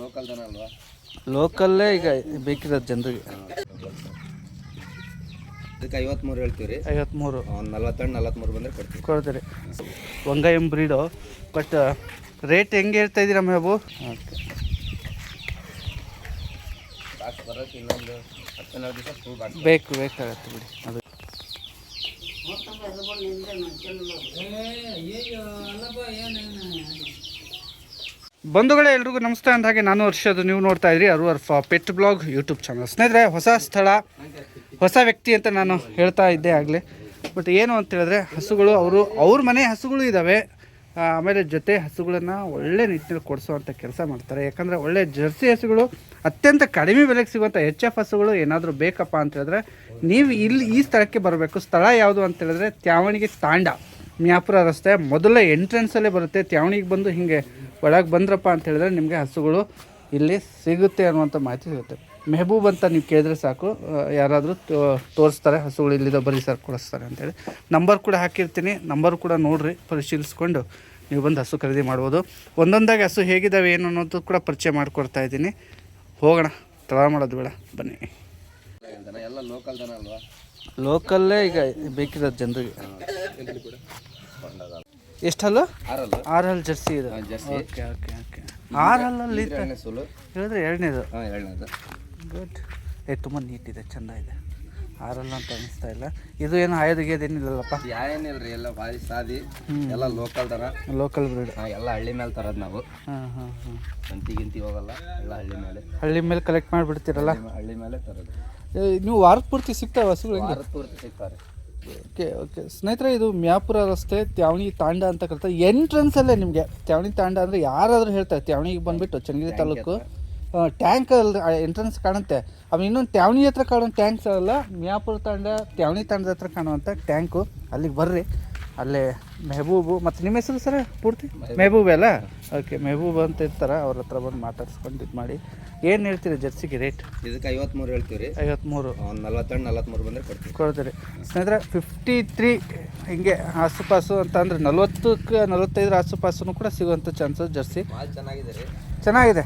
Local ದನ ಅಲ್ವಾ? ಲೋಕಲ್ಲೇ ಈಗ ಬೇಕಿರೋದು ಜನರಿಗೆ. ಇದಕ್ಕೆ ಐವತ್ಮೂರು ಹೇಳ್ತೀವಿ ರೀ ಐವತ್ಮೂರು ಒಂದು ನಲ್ವತ್ತೆರಡು ನಲ್ವತ್ಮೂರು ಬಂದರೆ ಕೊಡ್ತೀವಿ. ಕೊಡ್ತೀರಿ. ವಂಗಾಯಂ ಬ್ರೀಡು. ಬಟ್ ರೇಟ್ ಹೆಂಗೆ ಇರ್ತಾ ಇದ್ದೀರಾ ಮೇಬು ಓಕೆ. ಬಾಕ್ಸ್ ಬರೋಕ್ಕೆ ಇನ್ನೊಂದು ಹತ್ತೆರಡು ದಿವಸ ಫುಲ್ ಬಾಕ್ಸ್ ಬೇಕು ಬೇಕಾಗತ್ತೆ ಬಿಡಿ. ಅದು. ಬಂಧುಗಳೇ, ಎಲ್ರಿಗೂ ನಮಸ್ತೆ ಅಂದ ಹಾಗೆ ನಾನು ವರ್ಷದ ನೀವು ನೋಡ್ತಾ ಇದ್ರಿ ಅರು ಅರ್ಫ ಪೆಟ್ ಬ್ಲಾಗ್ ಯೂಟ್ಯೂಬ್ ಚಾನಲ್. ಸ್ನೇಹಿತರೆ, ಹೊಸ ಸ್ಥಳ, ಹೊಸ ವ್ಯಕ್ತಿ ಅಂತ ನಾನು ಹೇಳ್ತಾ ಇದ್ದೆ ಆಗಲೇ. ಬಟ್ ಏನು ಅಂತ ಹೇಳಿದ್ರೆ, ಹಸುಗಳು, ಅವರು, ಅವ್ರ ಮನೆ ಹಸುಗಳು ಇದ್ದಾವೆ ಆಮೇಲೆ ಜೊತೆ ಹಸುಗಳನ್ನು ಒಳ್ಳೆ ನಿಟ್ಟಿನಲ್ಲಿ ಕೊಡಿಸುವಂಥ ಕೆಲಸ ಮಾಡ್ತಾರೆ. ಯಾಕಂದರೆ ಒಳ್ಳೆ ಜರ್ಸಿ ಹಸುಗಳು ಅತ್ಯಂತ ಕಡಿಮೆ ಬೆಲೆಗೆ ಸಿಗುವಂಥ ಹೆಚ್ ಎಫ್ ಹಸುಗಳು ಏನಾದರೂ ಬೇಕಪ್ಪ ಅಂತ ಹೇಳಿದ್ರೆ, ನೀವು ಇಲ್ಲಿ ಈ ಸ್ಥಳಕ್ಕೆ ಬರಬೇಕು. ಸ್ಥಳ ಯಾವುದು ಅಂತ ಹೇಳಿದ್ರೆ, ತ್ಯಾವಣಿಗೆ ತಾಂಡ. ಮಿಯಾಪುರ ರಸ್ತೆ ಮೊದಲ ಎಂಟ್ರೆನ್ಸಲ್ಲೇ ಬರುತ್ತೆ. ತ್ಯಾವಣಿಗೆ ಬಂದು ಹಿಂಗೆ ಒಳಗೆ ಬಂದ್ರಪ್ಪ ಅಂತ ಹೇಳಿದ್ರೆ ನಿಮಗೆ ಹಸುಗಳು ಇಲ್ಲಿ ಸಿಗುತ್ತೆ ಅನ್ನುವಂಥ ಮಾಹಿತಿ ಸಿಗುತ್ತೆ. ಮೆಹಬೂಬ್ ಅಂತ ನೀವು ಕೇಳಿದ್ರೆ ಸಾಕು. ಯಾರಾದರೂ ತೋರಿಸ್ತಾರೆ, ಹಸುಗಳು ಇಲ್ಲಿದ್ದ ಬರೀ ಸರ್ ಕೊಡಿಸ್ತಾರೆ ಅಂತೇಳಿ ನಂಬರ್ ಕೂಡ ಹಾಕಿರ್ತೀನಿ. ನಂಬರ್ ಕೂಡ ನೋಡಿರಿ, ಪರಿಶೀಲಿಸ್ಕೊಂಡು ನೀವು ಬಂದು ಹಸು ಖರೀದಿ ಮಾಡ್ಬೋದು. ಒಂದೊಂದಾಗಿ ಹಸು ಹೇಗಿದ್ದಾವೆ ಏನು ಅನ್ನೋದು ಕೂಡ ಪರಿಚಯ ಮಾಡಿಕೊಡ್ತಾ ಇದ್ದೀನಿ. ಹೋಗೋಣ, ತಡ ಮಾಡೋದು ಬೇಡ, ಬನ್ನಿ. ಎಲ್ಲ ಲೋಕಲ್ ದನ ಅಲ್ವಾ? ಲೋಕಲ್ಲೇ ಈಗ ಬೇಕಿರೋದು ಜನರಿಗೆ. ಎಷ್ಟು ಹಲ್ಲು ಆರಲ್ಲ. ಆರು ಹಲ್ ಜರ್ಸಿ ಇದು. Okay okay okay. ಆರು ಹಲ್ಲಲ್ಲಿ ಹೇಳಿದ್ರೆ ಎರಡನೇದು. ಎರಡನೇದು. ಗುಡ್ ಏ ತುಂಬ ನೀಟಿದೆ ಚೆಂದ ಇದೆ. ಆರಲ್ಲ ಅಂತ ಅನಿಸ್ತಾ ಇಲ್ಲ. ಇದು ಏನು ಆಯೋದಿಗೆದೇನಿಲ್ಲಲ್ಲಪ್ಪ ಏನಿಲ್ಲ ರೀ ಎಲ್ಲ ಬಾರಿ ಸಾದಿ ಎಲ್ಲ ಲೋಕಲ್ ತರ ಲೋಕಲ್ ಬ್ರೀಡ್ ಎಲ್ಲ ಹಳ್ಳಿ ಮೇಲೆ ತರೋದು ನಾವು. ಹಾಂ ಹಾಂ ಹಾಂ. ಗಿಂತಿ ಹೋಗಲ್ಲ ಎಲ್ಲ ಹಳ್ಳಿ ಮೇಲೆ. ಹಳ್ಳಿ ಮೇಲೆ ಕಲೆಕ್ಟ್ ಮಾಡಿಬಿಡ್ತೀರಲ್ಲ? ಹಳ್ಳಿ ಮೇಲೆ ತರೋದು. ನೀವು ವಾರದ ಪೂರ್ತಿ ಸಿಗ್ತಾವೆ ಹಸುಗಳು ಹೆಂಗೆ? ವಾರದ ಪೂರ್ತಿ ಸಿಗ್ತಾರೆ. Okay okay. ಸ್ನೇಹಿತರೆ ಇದು ಮ್ಯಾಪುರ ರಸ್ತೆ ತ್ಯಾವಣಿ ತಾಂಡ ಅಂತ ಕರೀತಾರೆ. ಎಂಟ್ರೆನ್ಸಲ್ಲೇ ನಿಮಗೆ. ತ್ಯಾವಣಿ ತಾಂಡ ಅಂದರೆ ಯಾರಾದರೂ ಹೇಳ್ತಾರೆ. ತ್ಯಾವಣಿಗೆ ಬಂದುಬಿಟ್ಟು ಚನ್ನಗಿರಿ ತಾಲೂಕು. ಟ್ಯಾಂಕ್ ಅಲ್ಲಿ ಎಂಟ್ರೆನ್ಸ್ ಕಾಣುತ್ತೆ. ಆಮೇಲೆ ಇನ್ನೊಂದು ತ್ಯಾವಣಿ ಹತ್ರ ಕಾಣೋ ಟ್ಯಾಂಕ್ಸ್ ಅಲ್ಲ. ಮ್ಯಾಪುರ ತಾಂಡ ತ್ಯಾವಣಿ ತಾಂಡದ ಹತ್ರ ಕಾಣುವಂಥ ಟ್ಯಾಂಕು ಅಲ್ಲಿಗೆ ಬರ್ರಿ. ಅಲ್ಲೇ ಮೆಹಬೂಬು ಮತ್ತು ನಿಮ್ಮ ಹೆಸರು ಸರ್ ಪೂರ್ತಿ? ಮೆಹಬೂಬ್. ಅಲ್ಲ? ಓಕೆ ಮೆಹಬೂಬ್ ಅಂತ ಇರ್ತಾರೆ ಅವ್ರ ಹತ್ರ ಬಂದು ಮಾತಾಡ್ಸ್ಕೊಂಡು ಇದು ಮಾಡಿ. ಏನು ಹೇಳ್ತೀರಿ ಜರ್ಸಿಗೆ ರೇಟ್ ಇದಕ್ಕೆ ಐವತ್ತ್ಮೂರು ಹೇಳ್ತೀವಿ ರೀ. ಐವತ್ತ್ಮೂರು ಒಂದು ನಲ್ವತ್ತೆರಡು ನಲ್ವತ್ತ್ಮೂರು ಬಂದರೆ ಕೊಡ್ತೀವಿ. ಕೊಡ್ತೀರಿ. ಸ್ನೇಹಿತರೆ ಫಿಫ್ಟಿ ತ್ರೀ ಹಿಂಗೆ ಆಸುಪಾಸು ಅಂತ ಅಂದರೆ ನಲ್ವತ್ತಕ್ಕೆ ನಲ್ವತ್ತೈದರ ಆಸುಪಾಸು ಕೂಡ ಸಿಗುವಂಥ ಚಾನ್ಸಸ್ ಜರ್ಸಿ. ಚೆನ್ನಾಗಿದೆ ರೀ. ಚೆನ್ನಾಗಿದೆ?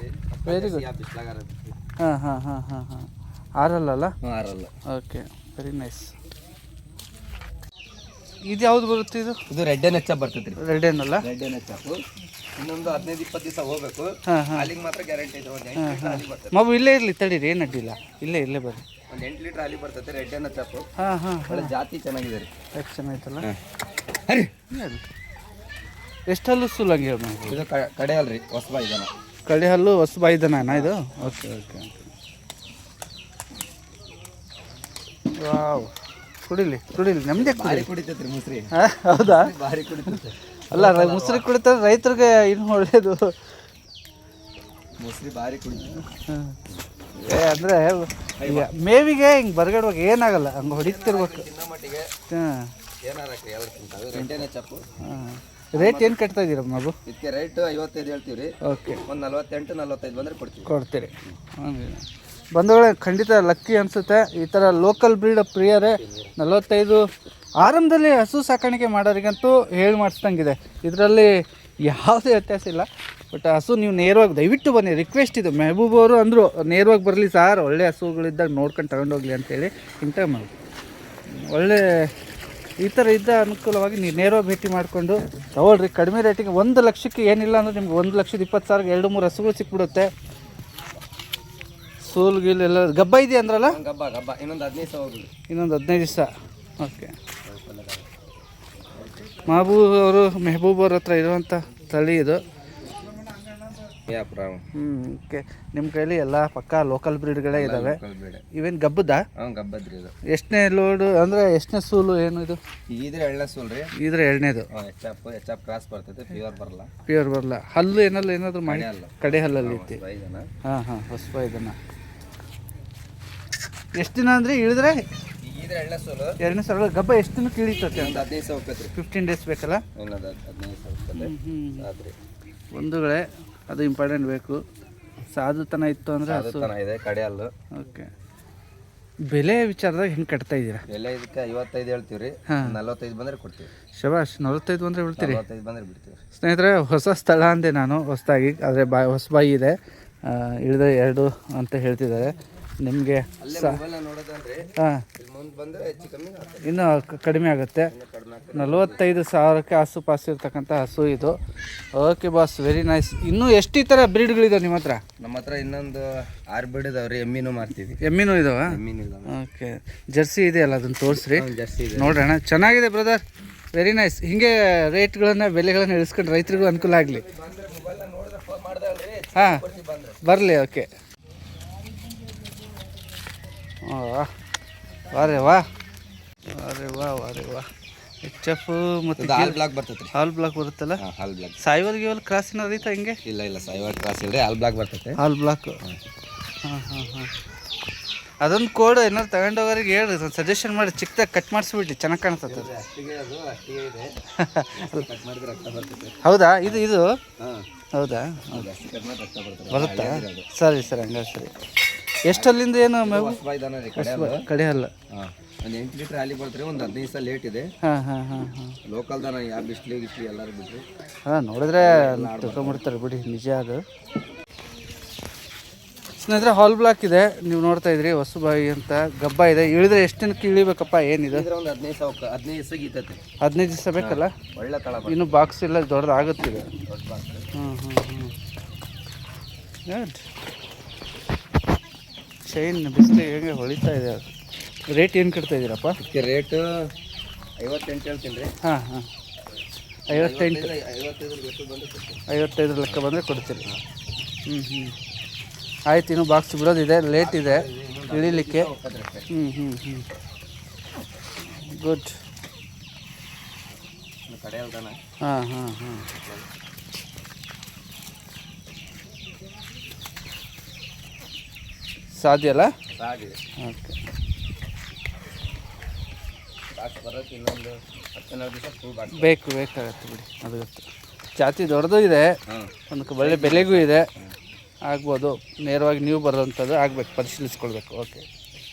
ವೆರಿ ಗುಡ್ ಹಾಂ ಹಾಂ ಹಾಂ ಹಾಂ ಹಾಂ. ಆರಲ್ಲ ಓಕೆ ವೆರಿ ನೈಸ್ ಇದು ಯಾವ್ದು ಬರುತ್ತೆ ಇದು? ಇದು ರೆಡ್ ಎನ್ ಎಚ್ ಬರ್ತೈತೆ ರೀ ರೆಡ್ ಅಲ್ಲ? ರೆಡ್ ಎನ್ ಎಚ್ ಇನ್ನೊಂದು ಹದಿನೈದು ಇಪ್ಪತ್ತು ದಿವಸ ಹೋಗ್ಬೇಕು. ಅಲ್ಲಿಗೆ ಮಾತ್ರ ಗ್ಯಾರಂಟಿ ಇದೆ ಒಂದು ಎಂಟು ಲೀಟ್ರ್ ಅಲ್ಲಿ ಬರ್ತದೆ ಮಗು ಇಲ್ಲೇ ಇರಲಿ ತಡೀರಿ ಏನು ಅಡ್ಡಿಲ್ಲ. ಇಲ್ಲೇ ಇಲ್ಲೇ ಬರ್ರಿ. ಒಂದು ಎಂಟು ಲೀಟ್ರ್ ಅಲ್ಲಿ ಬರ್ತೈತೆ ರೆಡ್ ಎನ್ ಎಚ್ ಹಾಂ ಹಾಂ ಒಳ್ಳೆ ಜಾತಿ ಚೆನ್ನಾಗಿದೆ ರೀ. ಎಷ್ಟು ಚೆನ್ನಾಗಿತ್ತಲ್ಲ ಹರಿ. ಎಷ್ಟಲ್ಲೂ ಸುಲ್ ಹಂಗೆ ಹೇಳಿ ಮಗು? ಇದು ಕಡೆ ಅಲ್ರಿ ಹೊಸಬ ಇದನ್ನ ಕಡೆ ಹಲ್ಲು ಹೊಸಬಾಯಿದನ ಇದು? Okay okay. ವಾವ್. ಕುಡಿಲಿ ಕುಡಿಲಿ ನಮ್ದೇ ಕುಡಿ ಕುಡಿತೈತೆ ರೀ ಮುಸ್ರಿ. ಹೌದಾ? ಭಾರಿ ಕುಡಿತೈತೆ. ಅಲ್ಲ ಮುಸ್ರಿ ಕುಡಿತಾರೆ ರೈತರಿಗೆ ಇನ್ನು ಒಳ್ಳೇದು. ಮುಸ್ರಿ ಭಾರಿ ಕುಡಿತ. ಏ ಅಂದರೆ ಈಗ ಮೇವಿಗೆ ಹಿಂಗೆ ಬರ್ಗಡುವಾಗ ಏನಾಗಲ್ಲ ಹಂಗೆ ಹೊಡಿತಿರ್ಬೇಕು. ಹಾಂ. ರೇಟ್ ಏನು ಕಟ್ತಾ ಇದ್ದೀರ ಮಗು? ಇದಕ್ಕೆ ರೇಟ್ ಐವತ್ತೈದು ಹೇಳ್ತೀವಿ ರೀ ಓಕೆ. ಒಂದು ನಲ್ವತ್ತೆಂಟು ನಲ್ವತ್ತೈದು ಬಂದರೆ ಕೊಡ್ತೀವಿ. ಕೊಡ್ತೀರಿ. ಬಂಧುಗಳೇ, ಖಂಡಿತ ಲಕ್ಕಿ ಅನಿಸುತ್ತೆ. ಈ ಥರ ಲೋಕಲ್ ಬ್ರೀಡ್ ಪ್ರಿಯರೇ, ನಲವತ್ತೈದು ಆರಂಭದಲ್ಲಿ ಹಸು ಸಾಕಾಣಿಕೆ ಮಾಡೋರಿಗಂತೂ ಹೇಳಿ ಮಾಡಿಸ್ದಂಗಿದೆ. ಇದರಲ್ಲಿ ಯಾವುದೇ ವ್ಯತ್ಯಾಸ ಇಲ್ಲ. ಬಟ್ ಹಸು ನೀವು ನೇರವಾಗಿ ದಯವಿಟ್ಟು ಬನ್ನಿ ರಿಕ್ವೆಸ್ಟ್ ಇದು. ಮೆಹಬೂಬ್ ಅವರು ಅಂದರು, ನೇರವಾಗಿ ಬರಲಿ ಸಾರ್, ಒಳ್ಳೆ ಹಸುಗಳಿದ್ದಾಗ ನೋಡ್ಕೊಂಡು ತಗೊಂಡೋಗ್ಲಿ ಅಂತೇಳಿ ಇಂಥ ಮಾಡಿ ಒಳ್ಳೆ ಈ ಥರ ಇದ್ದ ಅನುಕೂಲವಾಗಿ ನೀವು ನೇರವಾಗಿ ಭೇಟಿ ಮಾಡಿಕೊಂಡು, ತಗೊಳ್ರಿ. ಕಡಿಮೆ ರೇಟಿಗೆ ಒಂದು ಲಕ್ಷಕ್ಕೆ ಏನಿಲ್ಲ ಅಂದ್ರೆ ನಿಮ್ಗೆ ಒಂದು ಲಕ್ಷದ ಇಪ್ಪತ್ತು ಸಾವಿರ ಎರಡು ಮೂರು ಹಸುಗಳು ಸಿಕ್ಬಿಡುತ್ತೆ. ಸೂಲ್ ಗೀಲ್ ಎಲ್ಲ ಗಬ್ಬ ಇದೆ ಅಂದ್ರಲ್ಲ? ಗಬ್ಬ ಗಬ್ಬ. ಇನ್ನೊಂದು ಹದಿನೈದು ಸಾವಿರ ಹೋಗ್ಲಿ. ಇನ್ನೊಂದು ಹದಿನೈದು ದಿವಸ. ಓಕೆ. ಮಹಬೂಬ್ ಅವರು ಮೆಹಬೂಬ್ ಅವ್ರ ಹತ್ರ ಇರುವಂಥ ತಳಿ ಇದು. ಹ್ಞೂ ಓಕೆ. ನಿಮ್ಮ ಕೈಲಿ ಎಲ್ಲ ಪಕ್ಕಾ ಲೋಕಲ್ ಬ್ರೀಡ್ಗಳೇ ಇದ್ದಾವೆ ಇವೇನು ಗಬ್ಬದ? ಗಬ್ಬದ್ರಿ ಇದು. ಎಷ್ಟನೇ ಲೋಡು ಅಂದರೆ ಎಷ್ಟನೇ ಸೂಲು ಏನು ಇದು? ಇದ್ರೆ ಎಳ್ಳೆ ಸೂಲ್ ರೀ ಇದ್ರೆ ಎರಡನೇದು H F H F cross ಬರ್ತೈತೆ ಪ್ಯೂರ್ ಬರಲ್ಲ. ಪ್ಯೂರ್ ಬರಲ್ಲ. ಹಲ್ಲು ಏನಲ್ಲ ಏನಾದರೂ ಮಾಡಿ ಕಡೆ ಹಲ್ಲಲ್ಲಿ ಹಾ ಹಾ ಹಾಂ ಹಾಂ ಹೊಸಬ ಇದನ್ನು ಎಷ್ಟು ದಿನ ಅಂದರೆ ಇಳಿದ್ರೆ? ಇದ್ರೆ ಎರಡನೇ ಸಾವಿರ ಗಬ್ಬ ಎಷ್ಟು ದಿನಕ್ಕೆ ಇಳಿತೈತೆ ಒಂದು ಹದಿನೈದು ಸಾವಿರ ಹೋಗ್ತೈತೆ ಫಿಫ್ಟೀನ್ ಡೇಸ್ ಬೇಕಲ್ಲ? ಒಂದುಗಳೇ ಅದು ಇಂಪಾರ್ಟೆಂಟ್ ಬೇಕು. ಸಾಧುತನ ಇತ್ತು ಅಂದರೆ ಅದು. ತನ ಇದೆ ಕಡೆ ಅಲ್ಲು. ಓಕೆ ಬೆಲೆ ವಿಚಾರದಾಗ ಹೆಂಗೆ ಕಟ್ತಾ ಇದ್ದೀರಾ? ಬೆಲೆ ಇದಕ್ಕೆ ಐವತ್ತೈದು ಹೇಳ್ತೀವಿ ರೀ. ನಲ್ವತ್ತೈದು ಬಂದರೆ ಕೊಡ್ತೀವಿ. ಶಬಾಷ್ ನಲವತ್ತೈದು ಬಂದ್ರೆ ಬಿಡ್ತೀರಿ? ಬಂದರೆ ಬಿಡ್ತೀವಿ. ಸ್ನೇಹಿತರೆ ಹೊಸ ಸ್ಥಳ ಅಂದೆ ನಾನು ಹೊಸದಾಗಿ. ಆದರೆ ಬಾಯಿ ಹೊಸ ಬಾಯಿ ಇದೆ. ಇಳಿದ ಎರಡು ಅಂತ ಹೇಳ್ತಿದ್ದಾರೆ. ನಿಮಗೆ ಇನ್ನು ಕಡಿಮೆ ಆಗುತ್ತೆ. ನಲವತ್ತೈದು ಸಾವಿರಕ್ಕೆ ಆಸುಪಾಸು ಇರ್ತಕ್ಕಂಥ ಹಸು ಇದು. ಓಕೆ ಬಾಸ್ ವೆರಿ ನೈಸ್ ಇನ್ನೂ ಎಷ್ಟು ಈ ಥರ ಬ್ರೀಡ್ಗಳಿದಾವೆ ನಿಮ್ಮ ಹತ್ರ? ನಮ್ಮ ಹತ್ರ ಇನ್ನೊಂದು ಆರು ಬ್ರೀಡ್ ಇದಾವೆ ರೀ ಎಮ್ಮಿನೂ ಮಾಡ್ತೀವಿ. ಎಮ್ಮಿನೂ ಇದಾವೆ? ಓಕೆ ಜರ್ಸಿ ಇದೆಯಲ್ಲ ಅದನ್ನು ತೋರಿಸ್ರಿ. ಜರ್ಸಿ ಇದೆ. ನೋಡೋಣ. ಚೆನ್ನಾಗಿದೆ ಬ್ರದರ್ ವೆರಿ ನೈಸ್ ಹಿಂಗೆ ರೇಟ್ಗಳನ್ನು ಬೆಲೆಗಳನ್ನು ಇಳಿಸ್ಕೊಂಡು ರೈತರಿಗೂ ಅನುಕೂಲ ಆಗಲಿ. ಹಾಂ. ಬರಲಿ ಓಕೆ ವಾರೆ ವಾ. ವಾರೆ ವಾ. ವಾರೆ ವಾ ಎಚ್ ಎಫ್ ಮತ್ತು ಹಾಲ್ ಬ್ಲಾಕ್ ಬರ್ತೈತೆ ಹಾಲ್ ಬ್ಲಾಕ್ ಬರುತ್ತಲ್ಲ? ಹಾಲ್ ಬ್ಲಾಕ್ ಸಾಯಿವಲ್ ಗಿವಲ್ ಕ್ರಾಸ್ ಏನೋ ಐತಾ ಹಿಂಗೆ? ಇಲ್ಲ ಇಲ್ಲ ಸೈವರ್ ಕ್ರಾಸ್ ಇಲ್ರಿ ಹಾಲ್ ಬ್ಲಾಕ್ ಬರ್ತೈತೆ. ಹಾಲ್ ಬ್ಲಾಕ್ ಹಾಂ. ಹಾಂ ಹಾಂ ಅದೊಂದು ಕೋಡ್ ಏನಾರು ತಗೊಂಡೋಗೋರಿಗೆ ಹೇಳಿ ಸಜೆಷನ್ ಮಾಡಿ ಚಿಕ್ಕದಾಗಿ ಕಟ್ ಮಾಡಿಸ್ಬಿಡ್ಲಿ ಚೆನ್ನಾಗಿ ಕಾಣಿಸ್ತದೆ ಹೌದಾ? ಇದು ಇದು? ಹೌದಾ? ಬರುತ್ತಾ? ಸರಿ ಸರಿ ಹಂಗಾರೆ ಸರಿ. ಎಷ್ಟಲ್ಲಿಂದ ಏನು ಮೇವು? ಇದಾನೆ ರೀ ಕಡೆ ಕಡೆ ಅಲ್ಲ. ಹಾಂ ಒಂದು ಎಂಟು ಲೀಟ್ರ್ ಹಾಲಿ ಬರ್ತಾರೆ ಒಂದು ಹದಿನೈದು ಸಲ ಲೇಟ್ ಇದೆ. ಹಾಂ ಹಾಂ ಹಾಂ ಹಾಂ. ಲೋಕಲ್ದಾನ ಯಾವ ಬಿಸ್ಲಿ ಗಿಸ್ಲಿ ಎಲ್ಲರೂ ಬಿಟ್ಟು ಹಾಂ ನೋಡಿದ್ರೆ ತಿಳ್ಕೊಂಬಿಡ್ತಾರೆ ಬಿಡಿ ನಿಜ ಅದು. ಸ್ನೇಹಿತರೆ ಹಾಲ್ ಬ್ಲಾಕ್ ಇದೆ. ನೀವು ನೋಡ್ತಾ ಇದ್ರಿ ಹೊಸಬಾಯಿ ಅಂತ ಗಬ್ಬ ಇದೆ. ಇಳಿದ್ರೆ ಎಷ್ಟು ದಿನಕ್ಕೆ ಇಳಿಬೇಕಪ್ಪ ಏನಿದೆ ಇದ್ರೆ ಒಂದು ಹದಿನೈದು ಸಾವಿರ ಹದಿನೈದು ದಿವಸ ಗೀತೈತೆ. ಹದಿನೈದು ದಿವಸ ಬೇಕಲ್ಲ? ಒಳ್ಳೆ ತಳ ಇನ್ನು ಬಾಕ್ಸ್ ಇಲ್ಲ ದೊಡ್ಡದಾಗುತ್ತಿದೆ. ದೊಡ್ಡ ಬಾಕ್ಸ್. ಹ್ಞೂ ಹ್ಞೂ ಹ್ಞೂ ಚೈನ್ ಬಿಸಿಲು ಹೇಗೆ ಹೊಳಿತಾ ಇದೆ? ಅದು ರೇಟ್ ಏನು ಕಟ್ತಾ ಇದ್ದೀರಪ್ಪ? ಇದಕ್ಕೆ ರೇಟ್ ಐವತ್ತೆಂಟು ಹೇಳ್ತೀನಿ ರೀ. ಹಾಂ ಹಾಂ. ಐವತ್ತೆಂಟು. ಐವತ್ತೈದು ಐವತ್ತೈದರ ಲೆಕ್ಕ ಬಂದರೆ ಕೊಡ್ತೀರಿ. ಹ್ಞೂ ಹ್ಞೂ ಆಯ್ತು ಇನ್ನೂ ಬಾಕ್ಸ್ ಬಿಡೋದಿದೆ. ಲೇಟ್ ಇದೆ. ಇಳಿಲಿಕ್ಕೆ. ಹ್ಞೂ ಹ್ಞೂ ಹ್ಞೂ ಗುಡ್ ಹಾಂ ಹಾಂ ಹಾಂ. ಸಾಧ್ಯ ಅಲ್ಲ? ಓಕೆ. ಇನ್ನೊಂದು ದಿವಸ ಬೇಕು ಬೇಕಾಗತ್ತೆ ಬಿಡಿ ಅದು ಗೊತ್ತು. ಜಾತಿ ದೊಡ್ಡದು ಇದೆ ಹಾಂ. ಒಂದು ಒಳ್ಳೆ ಬೆಲೆಗೂ ಇದೆ. ಆಗ್ಬೋದು ನೇರವಾಗಿ ನೀವು ಬರೋವಂಥದ್ದು ಆಗ್ಬೇಕು ಪರಿಶೀಲಿಸ್ಕೊಳ್ಬೇಕು ಓಕೆ.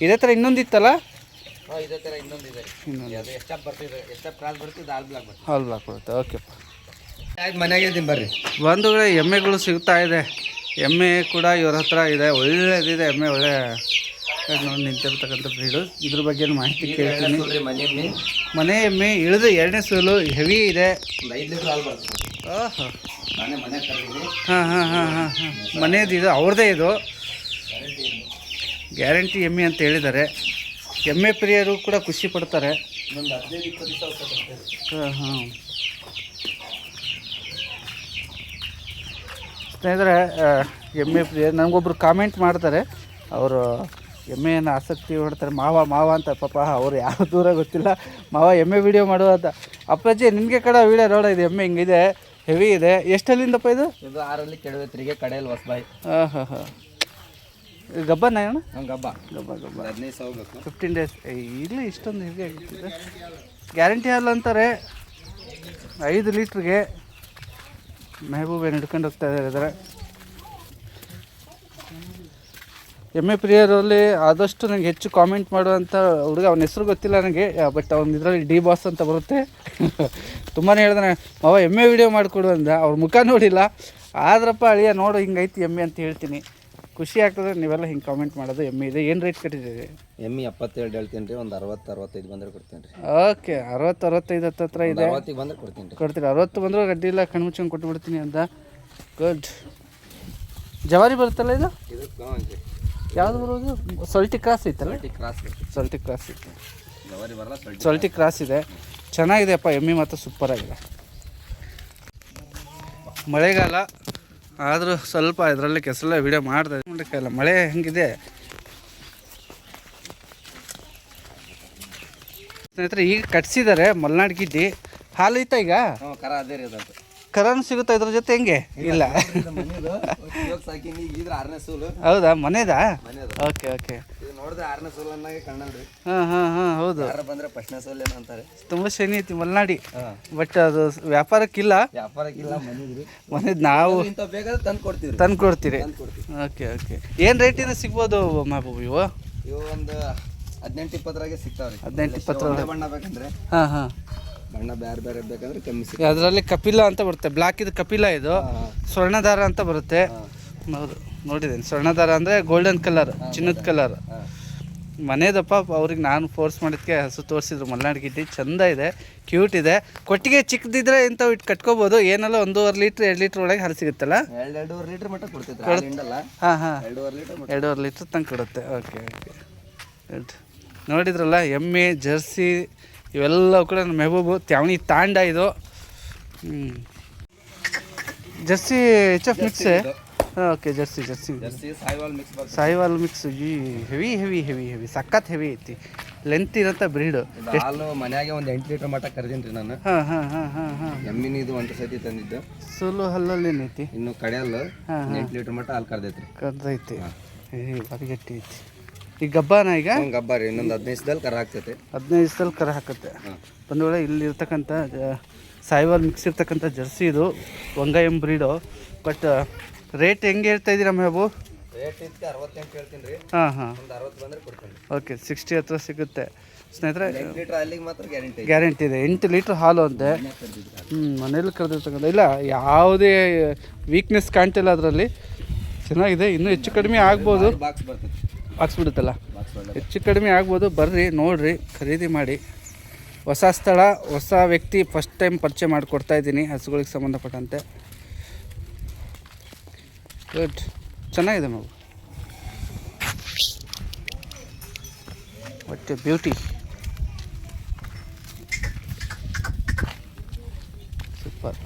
ಇದೇ ಥರ ಇನ್ನೊಂದಿತ್ತಲ್ಲ? ಹಾಂ ಇದೇ ಥರ ಇನ್ನೊಂದು. ಇದೆ ಇನ್ನೊಂದು ಅದು ಎಷ್ಟಪ್ ಬರ್ತಿದೆ ಎಷ್ಟಪ್ ಕ್ರಾಸ್ ಬರ್ತಿದೆ ಹಾಲ್ ಬ್ಲಾಕ್ ಬರ್ತದೆ ಹಾಲ್ ಬ್ಲಾಕ್ ಬರುತ್ತೆ ಓಕೆಪ್ಪ ಆಯ್ತು ಮನೆಯಾಗೆ ಇದ್ದೀನಿ ಬರ್ರಿ. ಬಂಧುಗಳೇ ಎಮ್ಮೆಗಳು ಸಿಗ್ತಾ ಇದೆ. ಎಮ್ಮೆ ಕೂಡ ಇವ್ರ ಹತ್ರ ಇದೆ ಒಳ್ಳೇದಿದೆ ಎಮ್ಮೆ ಒಳ್ಳೆ ನೋಡಿ ನಿಂತಿರ್ತಕ್ಕಂಥ ಬ್ರೀಡು ಇದ್ರ ಬಗ್ಗೆ ಮಾಹಿತಿ ಕೇಳ್ತೀನಿ. ಮನೆ ಎಮ್ಮೆ ಇಳಿದು ಎರಡನೇ ಸೋಲು ಹೆವಿ ಇದೆ. ಹಾಂ ಹಾಂ ಹಾಂ ಹಾಂ ಹಾಂ. ಮನೆಯದು ಇದು ಅವ್ರದ್ದೇ ಇದು. ಗ್ಯಾರಂಟಿ ಎಮ್ಮೆ ಅಂತ ಹೇಳಿದ್ದಾರೆ. ಎಮ್ಮೆ ಪ್ರಿಯರು ಕೂಡ ಖುಷಿ ಪಡ್ತಾರೆ. ಹಾಂ ಹಾಂ. ಸ್ನೇಹಿತರೆ ಎಂ ಎಮ್ಮೆ ಪ್ರಿಯ ನನಗೊಬ್ರು ಕಾಮೆಂಟ್ ಮಾಡ್ತಾರೆ ಅವರು ಎಮ್ಮೆಯನ್ನು ಆಸಕ್ತಿ ಹೊಡ್ತಾರೆ. ಮಾವ ಮಾವ ಅಂತ ಪಾಪ ಅವ್ರು ಯಾವ ದೂರ ಗೊತ್ತಿಲ್ಲ. ಮಾವ ಎಮ್ಮೆ ವಿಡಿಯೋ ಮಾಡುವ ಅಂತ. ಅಪ್ಪಾಜಿ ನಿನಗೆ ಕಡೆ ವಿಡಿಯೋ ನೋಡ ಇದು ಎಮ್ಮೆ ಹಿಂಗಿದೆ ಹೆವಿ ಇದೆ. ಎಷ್ಟಲ್ಲಿಂದಪ್ಪ ಇದು? ಇದು ಆರಲ್ಲಿ ಕೆಡವತ್ರಿಗೆ ಕಡೆಯಲ್ಲಿ ಹೊಸಬಾಯಿ ಹಾಂ ಹಾಂ. ಹಾಂ ಗಬ್ಬನ ಹಬ್ಬ ಗಬ್ಬ. ಗಬ್ಬ ಒಂದು ಹದಿನೈದು ಸಾವಿರ ಫಿಫ್ಟೀನ್ ಡೇಸ್ ಇಲ್ಲಿ ಇಷ್ಟೊಂದು ಹೆವಿ ಆಗಿತ್ತು ಗ್ಯಾರಂಟಿ ಅಲ್ಲ ಅಂತಾರೆ. ಐದು ಲೀಟ್ರಿಗೆ ಮೆಹಬೂಬೆ ಹಿಡ್ಕೊಂಡು ಹೋಗ್ತಾ ಇದ್ದಾರೆ ಎಮ್ಮೆ ಪ್ರಿಯರಲ್ಲಿ ಆದಷ್ಟು ನನಗೆ ಹೆಚ್ಚು ಕಾಮೆಂಟ್ ಮಾಡುವಂಥ ಹುಡುಗ ಅವನ ಹೆಸರು ಗೊತ್ತಿಲ್ಲ ನನಗೆ ಬಟ್ ಅವ್ನ ಇದರಲ್ಲಿ ಡಿ ಬಾಸ್ ಅಂತ ಬರುತ್ತೆ. ತುಂಬಾ ಹೇಳ್ದಾನೆ ಎಂ ಎಮ್ಮೆ ವಿಡಿಯೋ ಮಾಡಿಕೊಡು ಅಂದ. ಅವ್ರ ಮುಖ ನೋಡಿಲ್ಲ. ಆದ್ರಪ್ಪ, ಅಳಿಯ, ನೋಡು, ಹಿಂಗೈತಿ ಎಮ್ಮೆ ಅಂತ ಹೇಳ್ತೀನಿ. ಖುಷಿ ಆಗ್ತದೆ ನೀವೆಲ್ಲ ಹಿಂಗೆ ಕಾಮೆಂಟ್ ಮಾಡೋದು ಎಮ್ಮಿ. ಇದೆ ಏನು ರೇಟ್ ಕಟ್ಟಿದ್ದೀರಿ? ಎಮ್ಮಿ ಎಪ್ಪತ್ತೇಳು ಹೇಳ್ತೀನಿ ರೀ ಒಂದು ಅರವತ್ತು ಅರವತ್ತೈದು ಬಂದರೆ ಕೊಡ್ತೀನಿ ರೀ. ಓಕೆ ಅರವತ್ತು ಅರವತ್ತೈದು ಹತ್ತತ್ರ ಇದೆ. ಅರವತ್ತಿಗೆ ಬಂದರೆ ಕೊಡ್ತೀನಿ ರೀ. ಕೊಡ್ತೀರಿ? ಅರವತ್ತು ಬಂದರೂ ಗಡ್ಡಿ ಇಲ್ಲ ಕಣ್ಮುಚ್ಚಂಗೆ ಕೊಟ್ಬಿಡ್ತೀನಿ ಅಂತ. ಗುಡ್ ಜವಾರಿ ಬರುತ್ತಲ್ಲ ಇದು? ಹಾಂ ಯಾವುದು ಬರೋದು? ಸೊಲ್ಟಿ ಕ್ರಾಸ್ ಐತಲ್ಲ? ಕ್ರಾಸ್ ಸೊಲ್ಟಿ ಕ್ರಾಸ್ ಐತೆ. ಜವಾರಿ ಬರಲ್ಲ ಸ್ವಲ್ಪ ಸೊಲ್ಟಿ ಕ್ರಾಸ್ ಇದೆ. ಚೆನ್ನಾಗಿದೆಯಪ್ಪ ಎಮ್ಮೆ ಮಾತ್ರ ಸೂಪರ್ ಆಗಿದೆ. ಮಳೆಗಾಲ ಆದರೂ ಸ್ವಲ್ಪ ಇದರಲ್ಲಿ ಕೆಸರಲ್ಲೇ ವಿಡಿಯೋ ಮಾಡ್ತಾ ಇಲ್ಲ ಮಳೆ ಹೆಂಗಿದೆ? ಸ್ನೇಹಿತರೆ, ಈಗ ಕಟ್ಸಿದ್ದಾರೆ ಮಲ್ನಾಡ್ ಗಿಡ್ಡಿ. ಹಾಲು ಐತ ಈಗ? ಕರ ಅದೇ ರೀ ಕರನ್ ಸಿಗುತ್ತಾ ಇದ್ರ ಜೊತೆ ಹೆಂಗೆ? ಇಲ್ಲ. ಹೌದಾ? ಮನೆದಾ? ಮನೆದು. Okay okay. ನೋಡಿದ್ರೆ ಆರನೇ ಸೂಲ್ ಅನ್ನಂಗೆ ಕಣ್ಣಲ್ರಿ. ಹಾಂ ಹಾಂ ಹಾಂ ಹೌದು. ಯಾರ ಬಂದ್ರೆ ಫಸ್ಟ್ನೇ ಸೂಲ್ ಏನೋ ಅಂತಾರೆ. ತುಂಬ ಶನಿ ಐತಿ ಮಲ್ನಾಡಿ. ಬಟ್ ಅದು ವ್ಯಾಪಾರಕ್ಕಿಲ್ಲ. ವ್ಯಾಪಾರಕ್ಕಿಲ್ಲ ಮನೆದ್ರಿ ಮನೆದು. ನಾವು ಇಂಥ ಬೇಕಾದ್ರೆ ತಂದು ಕೊಡ್ತೀವಿ ತಂದು ಕೊಡ್ತೀರಿ. Okay okay. ಏನು ರೇಟಿನ ಸಿಗ್ಬೋದು ಮಹಬೂಬ್ ಇವು? ಇವು ಒಂದು ಹದಿನೆಂಟು ಇಪ್ಪತ್ತರಾಗೆ ಸಿಗ್ತಾವ್ರಿ. ಹದಿನೆಂಟು ಇಪ್ಪತ್ತರ ಬಣ್ಣ ಬೇಕಂದ್ರೆ. ಹಾಂ ಹಾಂ. ಬಣ್ಣ ಬೇರೆ ಬೇರೆ ಬೇಕಂದ್ರೆ ಕಮ್ಮಿ ಸಿಗುತ್ತೆ. ಅದರಲ್ಲಿ ಕಪಿಲ ಅಂತ ಬರುತ್ತೆ. ಬ್ಲ್ಯಾಕ್ ಇದು ಕಪಿಲ ಇದು. ಸ್ವರ್ಣದಾರ ಅಂತ ಬರುತ್ತೆ. ಹೌದು ನೋಡಿದ್ದೀನಿ. ಸ್ವರ್ಣದಾರ ಅಂದರೆ ಗೋಲ್ಡನ್ ಕಲರ್ ಚಿನ್ನದ ಕಲರ್ ಮನೆದಪ್ಪ ಅವ್ರಿಗೆ ನಾನು ಫೋರ್ಸ್ ಮಾಡಿದ್ಕೆ ಹಸು ತೋರಿಸಿದ್ರು. ಮಲ್ನಾಡ್ ಗಿಡ್ಡಿ ಚಂದ ಇದೆ ಕ್ಯೂಟ್ ಇದೆ. ಕೊಟ್ಟಿಗೆ ಚಿಕ್ಕದಿದ್ರೆ ಇಂಥವು ಇಟ್ಟು ಕಟ್ಕೋಬೋದು. ಏನಲ್ಲ ಒಂದೂವರೆ ಲೀಟ್ರ್ ಎರಡು ಲೀಟ್ರ್ ಒಳಗೆ ಹಾಲು ಸಿಗುತ್ತಲ್ಲ? ಎರಡು ಎರಡೂವರೆ ಲೀಟ್ರ್ ಮಟ್ಟ ಕೊಡ್ತಿದ್ರು. ಹಾಂ ಹಾಂ. ಎರಡೂವರೆ ಲೀಟ್ರ್ ಮಟ್ಟ. ಎರಡೂವರೆ ಲೀಟ್ರ್ ತನಕ ಕೊಡುತ್ತೆ. ಓಕೆ ಓಕೆ ನೋಡಿದ್ರಲ್ಲ ಎಮ್ಮೆ ಜರ್ಸಿ ಇವೆಲ್ಲ ಕೂಡ ನಮ್ಮ ಮೆಹಬೂಬು ತ್ಯಾವಣಿ ತಾಂಡ ಇದು. Jersey H F mix okay Jersey Jersey Jersey. Sahiwal mix ಈ ಹೆವಿ ಹೆವಿ ಹೆವಿ ಹೆವಿ ಸಖತ್ ಹೆವಿ ಐತಿ. ಲೆಂತ್ ಇರೋಂಥ ಬ್ರೀಡು ಹಾಲು ಮನ್ಯಾಗೆ ಒಂದು ಎಂಟು ಲೀಟ್ರ್ ಮಟ್ಟ ರೀ ನಾನು. ಹಾಂ ಹಾಂ ಹಾಂ ಹಾಂ ಹಾಂ. ಎಮ್ಮಿನ ಇದು ಒಂದು ಸತಿ ತಂದಿದ್ದು. ಸುಲು ಹಲ್ಲಲ್ಲಿ ಏನೈತಿ? ಇನ್ನು ಕಡೆಯಲ್ಲ ಹಾಂ ಹಾಂ. ಎಂಟು ಲೀಟ್ರ್ ಮಟ್ಟ ಹಾಲು ಕರೆದೈತ್ರಿ. ಕರೆದೈತಿ. ಏ ಭಾರಿ ಗಟ್ಟಿ ಐತಿ. ಈಗ ಗಬ್ಬಾನ ಈಗ? ಗಬ್ಬ ರೀ ಇನ್ನೊಂದು ಹದಿನೈದು ದಿವಸದಲ್ಲಿ ಕರ ಹಾಕ್ತೈತೆ. ಹದಿನೈದು ದಿವಸದಲ್ಲಿ ಕರ ಹಾಕುತ್ತೆ. ಒಂದು ವೇಳೆ ಇಲ್ಲಿ ಇರ್ತಕ್ಕಂಥ ಸಾಯಿವಾಲ್ ಮಿಕ್ಸ್ ಇರ್ತಕ್ಕಂಥ ಜರ್ಸಿ ಇದು ವಂಗ ಎಂ ಬ್ರೀಡು ಬಟ್ ರೇಟ್ ಹೆಂಗೆ ಹೇಳ್ತಾ ಇದ್ದೀರಾ ಮೆಹಬು ರೇಟ್ ಇದಕ್ಕೆ ಅರವತ್ತೆಂಟು ಹೇಳ್ತೀನಿ ರೀ. ಹಾಂ ಹಾಂ. ಒಂದು ಅರವತ್ತು ಬಂದರೆ ಕೊಡ್ತೀನಿ. ಓಕೆ ಸಿಕ್ಸ್ಟಿ ಹತ್ರ ಸಿಗುತ್ತೆ. ಸ್ನೇಹಿತರೆ ಲೀಟ್ರ್ ಅಲ್ಲಿಗೆ ಮಾತ್ರ ಗ್ಯಾರಂಟಿ ಗ್ಯಾರಂಟಿ ಇದೆ. ಎಂಟು ಲೀಟ್ರ್ ಹಾಲು ಅಂತೆ. ಹ್ಞೂ ಮನೇಲಿ ಕರೆದಿರ್ತಕ್ಕಂಥ ಇಲ್ಲ ಯಾವುದೇ ವೀಕ್ನೆಸ್ ಕಾಣ್ತಿಲ್ಲ ಅದರಲ್ಲಿ. ಚೆನ್ನಾಗಿದೆ. ಇನ್ನೂ ಹೆಚ್ಚು ಕಡಿಮೆ ಆಗ್ಬೋದು. ಬಾಕ್ಸ್ ಬರ್ತೈತೆ ಹಾಕ್ಸ್ಬಿಡುತ್ತಲ್ಲ ಹೆಚ್ಚು ಕಡಿಮೆ ಆಗ್ಬೋದು. ಬರ್ರಿ, ನೋಡ್ರಿ, ಖರೀದಿ ಮಾಡಿ. ಹೊಸ ಸ್ಥಳ, ಹೊಸ ವ್ಯಕ್ತಿ ಫಸ್ಟ್ ಟೈಮ್ ಪರಿಚಯ ಮಾಡಿಕೊಡ್ತಾ ಇದ್ದೀನಿ, ಹಸುಗಳಿಗೆ ಸಂಬಂಧಪಟ್ಟಂತೆ. ಗುಡ್ ಚೆನ್ನಾಗಿದೆ ಮಗು. ಬಟ್ ಬ್ಯೂಟಿ ಸೂಪರ್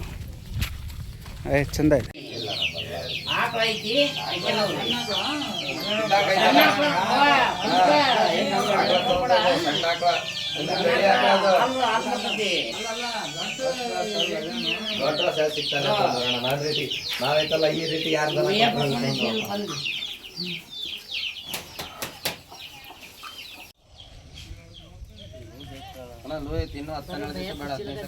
ಏ, ಚಂದ ಇದೆ. ಸಿಗ್ತಾನೆ ನಾವೈತಲ್ಲ ಈ ರೀತಿ ಯಾರು. ಅಣ್ಣ ಲೋ ಐತಿ ಇನ್ನೂ ಹತ್ತು ಹನ್ನೆರಡು ದಿವಸ ಬೇಡ ಹದಿನೈದು